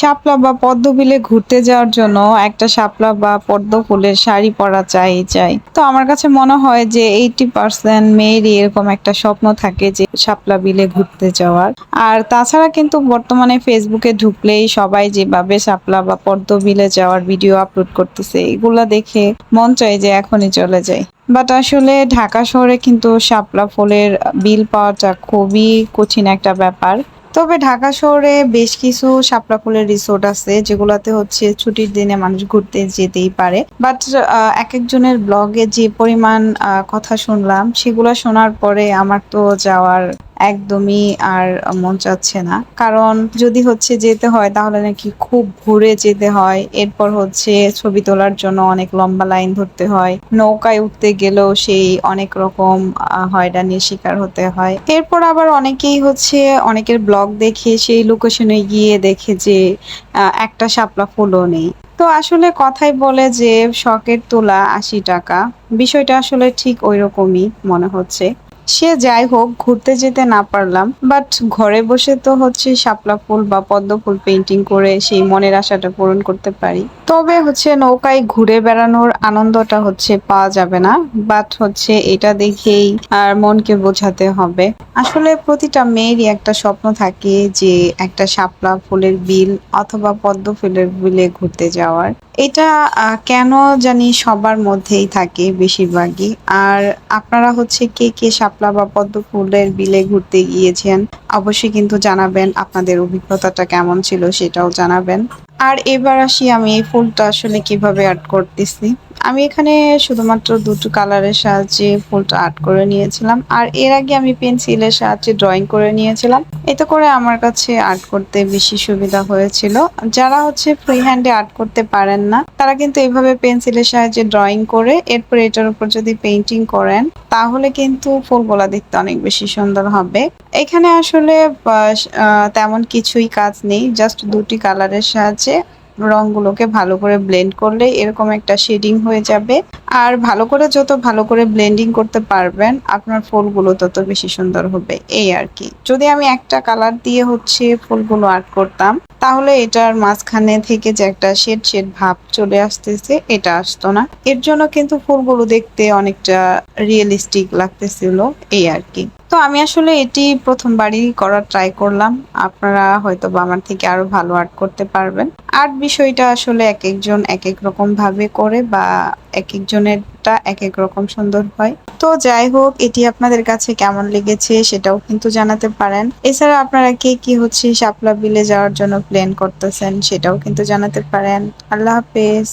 শাপলা বা পদ্ম বিলে ঘুরতে যাওয়ার জন্য একটা শাপলা বা পদ্ম ফুলের শাড়ি পরা চাই চাই। তো আমার কাছে মনে হয় যে এইটি পার্সেন্ট মেয়েরই এরকম একটা স্বপ্ন থাকে যে শাপলা বিলে ঘুরতে যাওয়ার। আর তাছাড়া কিন্তু বর্তমানে ফেসবুকে ঢুকলেই সবাই যেভাবে শাপলা বা পদ্ম বিলে যাওয়ার ভিডিও আপলোড করতেছে, এগুলা দেখে মন চায় যে এখনই চলে যাই। বাট আসলে ঢাকা শহরে কিন্তু শাপলা ফুলের বিল পাওয়াটা খুবই কঠিন একটা ব্যাপার। তবে ঢাকা শহরে বেশ কিছু শাপলা ফুলের রিসোর্ট আছে, যেগুলাতে হচ্ছে ছুটির দিনে মানুষ ঘুরতে যেতেই পারে। বাট এক একজনের ব্লগে যে পরিমাণ কথা শুনলাম, সেগুলো শোনার পরে আমার তো যাওয়ার একদমই আর মন চাচ্ছে না। কারণ যদি হচ্ছে যেতে হয়, তাহলে নাকি খুব ঘুরে যেতে হয়। এরপর হচ্ছে ছবি তোলার জন্য অনেক লম্বা লাইন ধরতে হয়। নৌকায় উঠতে গেলেও সেই অনেক রকম হয়রানির শিকার হতে হয়। এরপর আবার অনেকেই হচ্ছে, অনেকের ব্লগ দেখে সেই লোকেশনে গিয়ে দেখে যে একটা শাপলা ফুলও নেই। তো আসলে কথাই বলে যে, শখের তোলা আশি টাকা। বিষয়টা আসলে ঠিক ওই রকমই মনে হচ্ছে। সে যাই হোক, ঘুরতে যেতে না পারলাম বাট ঘরে বসে তো হচ্ছে শাপলা ফুল বা পদ্ম ফুল পেন্টিং করে সেই মনের আশাটা পূরণ করতে পারি। তবে হচ্ছে নৌকায় ঘুরে বেড়ানোর আনন্দটা হচ্ছে পাওয়া যাবে না বাট হচ্ছে এটা দেখেই আর মনকে বোঝাতে হবে। আসলে প্রতিটা মেয়েরই একটা স্বপ্ন থাকে যে একটা শাপলা ফুলের বিল অথবা পদ্ম ফুলের বিলে ঘুরতে যাওয়ার। এটা কেন জানি সবার মধ্যেই থাকে বেশিরভাগই। আর আপনারা হচ্ছে কে কে শাপলা বা পদ্ম ফুলের বিলে ঘুরতে গিয়েছেন, অবশ্যই কিন্তু জানাবেন আপনাদের অভিজ্ঞতাটা কেমন ছিল সেটাও জানাবেন। আর এবার আসি আমি এই ফুলটা আসলে কীভাবে আর্ট করতেছি। আমি এখানে শুধুমাত্র দুটো কালারের সাহায্যে ফুলটা আর্ট করে নিয়েছিলাম। আর এর আগে আমি পেন্সিলের সাহায্যে ড্রয়িং করে নিয়েছিলাম। এতে করে আমার কাছে আর্ট করতে বেশি সুবিধা হয়েছিল। যারা হচ্ছে ফ্রি হ্যান্ডে আর্ট করতে পারেন না, তারা কিন্তু এইভাবে পেন্সিলের সাহায্যে ড্রয়িং করে, এরপর এটার উপর যদি পেন্টিং করেন, তাহলে কিন্তু ফুলগুলা দেখতে অনেক বেশি সুন্দর হবে। এখানে আসলে তেমন কিছুই কাজ নেই জাস্ট দুটি কালারের সাহায্যে রংগুলোকে ভালো করে ব্লেন্ড করলে এরকম একটা শেডিং হয়ে যাবে। আর ভালো করে যত ভালো করে ব্লেন্ডিং করতে পারবেন, আপনার ফুলগুলো তত বেশি সুন্দর হবে। এই আর কি। যদি আমি একটা কালার দিয়ে হচ্ছে ফুলগুলো আর্ট করতাম, তাহলে এটার মাঝখানে থেকে যে একটা শেড শেড ভাব চলে আসতেছে, এটা আসতো না। এর জন্য কিন্তু ফুলগুলো দেখতে অনেকটা রিয়েলিস্টিক লাগতেছিল, এই আর কি। তো আমি আসলে এটি প্রথমবারই করার ট্রাই করলাম। আপনারা হয়তো বা আমার থেকে আরও ভালো আর্ট করতে পারবেন। আর্ট বিষয়টা আসলে এক একজন এক এক রকম ভাবে করে বা এক একজনেরটা এক এক রকম সুন্দর হয়। তো যাই হোক, এটি আপনাদের কাছে কেমন লেগেছে সেটাও কিন্তু জানাতে পারেন। এছাড়া আপনারা কে কি হচ্ছে শাপলা বিলে যাওয়ার জন্য প্ল্যান করতেছেন সেটাও কিন্তু জানাতে পারেন। আল্লাহ হাফেজ।